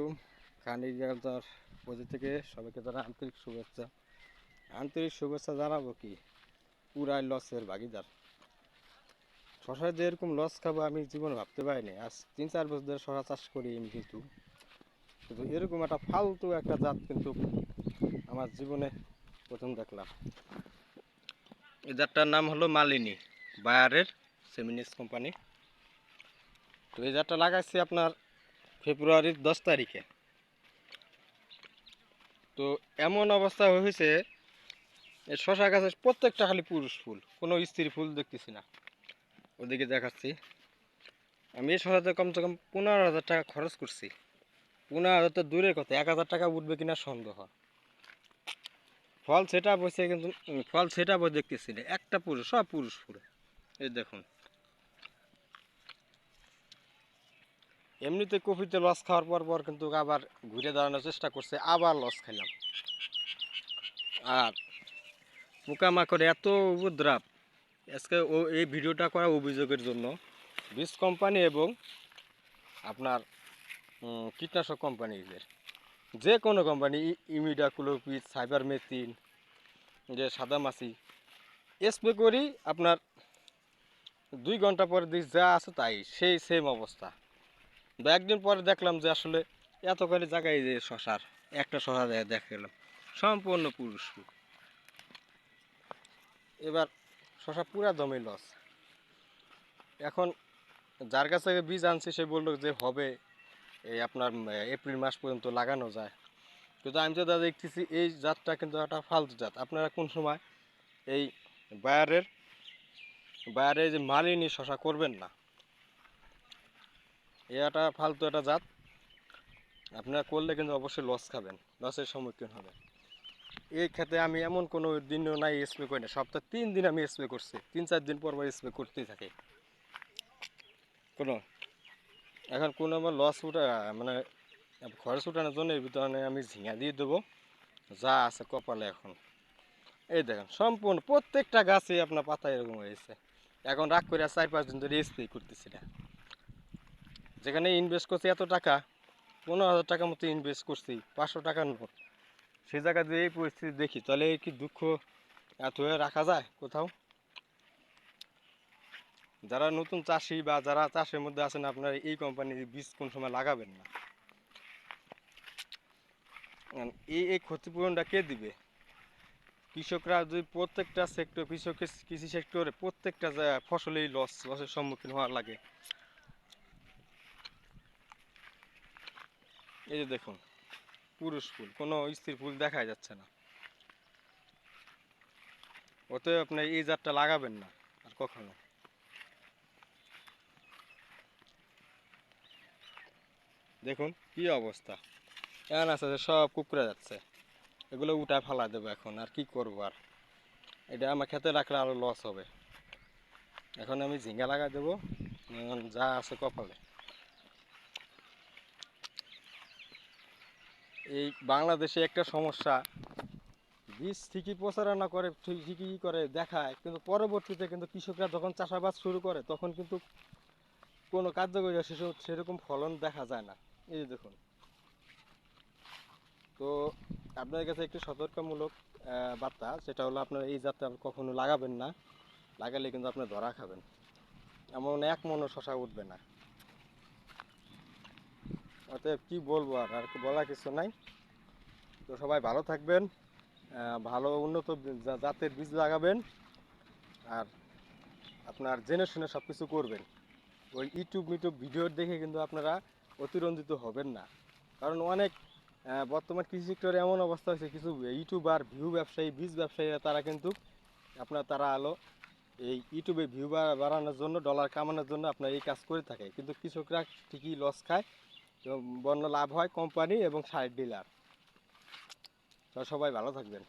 আলাইকুম। খান এগ্রিকালচার পজি থেকে সবাইকে জানা আন্তরিক শুভেচ্ছা। আন্তরিক শুভেচ্ছা জানাব কি? পুরাই লসের ভাগিদার। শশায় যে এরকম লস খাব আমি জীবনে ভাবতে পারিনি। আজ তিন চার বছর ধরে শশা চাষ করি আমি কিন্তু। কিন্তু এরকম একটা ফালতু একটা জাত কিন্তু আমার জীবনে প্রথম দেখলাম। এই জাতটার নাম হলো মালিনী, বায়ারের সেমিনিস কোম্পানি। তো এই জাতটা লাগাইছি আপনার ফেব্রুয়ারির দশ তারিখে। তো এমন অবস্থা হয়েছে শশা গাছের প্রত্যেকটা খালি পুরুষ ফুল, কোনো স্ত্রী ফুল দেখতেছি না। ওদিকে দেখাচ্ছি। আমি এই শশাতে কমসে কম পনেরো হাজার টাকা খরচ করছি। পনেরো হাজার তো দূরের কথা, এক হাজার টাকা উঠবে কিনা সন্দেহ। ফল সেটা বসে কিন্তু ফল সেটা বই দেখতেছি না, একটা পুরুষ, সব পুরুষ ফুল। এই দেখুন। এমনিতে কপিতে লস খাওয়ার পর পর কিন্তু আবার ঘুরে দাঁড়ানোর চেষ্টা করছে, আবার লস খাইলাম। আর পোকামাকড় এত উপদ্রাব, আজকে ও এই ভিডিওটা করা অভিযোগের জন্য বীজ কোম্পানি এবং আপনার কীটনাশক কোম্পানিদের। যে কোনো কোম্পানি ইমিডা কুলোপিড সাইবার মেথিন যে সাদা মাছি স্প্রে করি আপনার দুই ঘণ্টা পরে দিই যা আছে তাই, সেই সেম অবস্থা। তো একদিন পরে দেখলাম যে আসলে এত করে জায়গায় যে শশার, একটা শশা দেখা দেখালাম সম্পূর্ণ পুরুষ এবার শশা পুরা দমে লস। এখন যার কাছ থেকে বীজ আনছি সে বলল যে হবে, এই আপনার এপ্রিল মাস পর্যন্ত লাগানো যায়। কিন্তু আমি যেটা দেখতেছি, এই জাতটা কিন্তু একটা ফালতু জাত। আপনারা কোন সময় এই বায়ারের বায়ারে যে মালিনী শশা করবেন না? একটা ফালতু একটা জাত। আপনারা করলে কিন্তু অবশ্যই লস খাবেন লসের সম্মুখীন হবেন। এই ক্ষেত্রে আমি এমন কোনো দিনও নাই স্প্রে করি না, সপ্তাহে তিন দিন আমি স্প্রে করছি, তিন চার দিন পর পর স্প্রে করতেই থাকি। কোনো এখন কোনো আমার লস উঠা মানে খরচ উঠানোর জন্য এই ভিতরে আমি ঝিঙা দিয়ে দেবো, যা আছে কপালে এখন। এই দেখেন, সম্পূর্ণ প্রত্যেকটা গাছে আপনার পাতা এরকম হয়েছে। এখন রাগ করে চার পাঁচ দিন ধরে স্প্রে করতেছি না। যেখানে ইনভেস্ট করছি এত টাকা, পনেরো হাজার টাকার মতো ইনভেস্ট করছি, পাঁচশো টাকার নোট। সে জায়গা দিয়ে এই পরিস্থিতি দেখি, তাহলে কি দুঃখ এত রাখা যায় কোথাও? যারা নতুন চাষি বা যারা চাষের মধ্যে আছেন, আপনারা এই কোম্পানির বীজ কোন সময় লাগাবেন না। এই এই ক্ষতিপূরণটা কে দিবে? কৃষকরা যদি প্রত্যেকটা সেক্টর কৃষকের কৃষি সেক্টরে প্রত্যেকটা ফসলেই লস লসের সম্মুখীন হওয়ার লাগে। এই যে দেখুন, পুরুষ ফুল, কোনো স্ত্রী ফুল দেখাই যাচ্ছে না। ওতে আপনি এই জাতটা লাগাবেন না, আর কখনো। দেখুন কি অবস্থা। এমন আছে যে সব কুকুরে যাচ্ছে। এগুলো উঠায় ফালা দেবো এখন, আর কি করব আর? এটা আমার খেতে রাখলে আরও লস হবে। এখন আমি ঝিঙ্গা লাগাই দেবো, যা আছে কপালে। এই বাংলাদেশে একটা সমস্যা। বীজ ঠিকই প্রচারণা করে ঠিকই করে দেখায়, কিন্তু পরবর্তীতে কিন্তু কৃষকরা যখন চাষাবাদ শুরু করে, তখন কিন্তু কোনো কার্যকরী সেসব, সেরকম ফলন দেখা যায় না। এই দেখুন। তো আপনাদের কাছে একটু সতর্কমূলক বার্তা, সেটা হলো আপনার এই জাতটা কখনো লাগাবেন না। লাগালে কিন্তু আপনি ধরা খাবেন। এমন এক মনও শশা উঠবে না। অতএব কি বলব আর আর কি বলার কিছু নাই। তো সবাই ভালো থাকবেন ভালো উন্নত জাতের বীজ লাগাবেন, আর আপনার জেনে শুনে সব কিছু করবেন। ওই ইউটিউব মিউটিউব ভিডিও দেখে কিন্তু আপনারা অতিরঞ্জিত হবেন না। কারণ অনেক বর্তমান কৃষি সেক্টরে এমন অবস্থা হয়েছে, কিছু ইউটিউবার, ভিউ ব্যবসায়ী, বীজ ব্যবসায়ীরা, তারা কিন্তু আপনার, তারা আলো এই ইউটিউবে ভিউ বাড়ানোর জন্য ডলার কামানোর জন্য আপনার এই কাজ করে থাকে। কিন্তু কৃষকরা ঠিকই লস খায় বন্য লাভ হয় কোম্পানি এবং সাইড ডিলার। তো সবাই ভালো থাকবেন।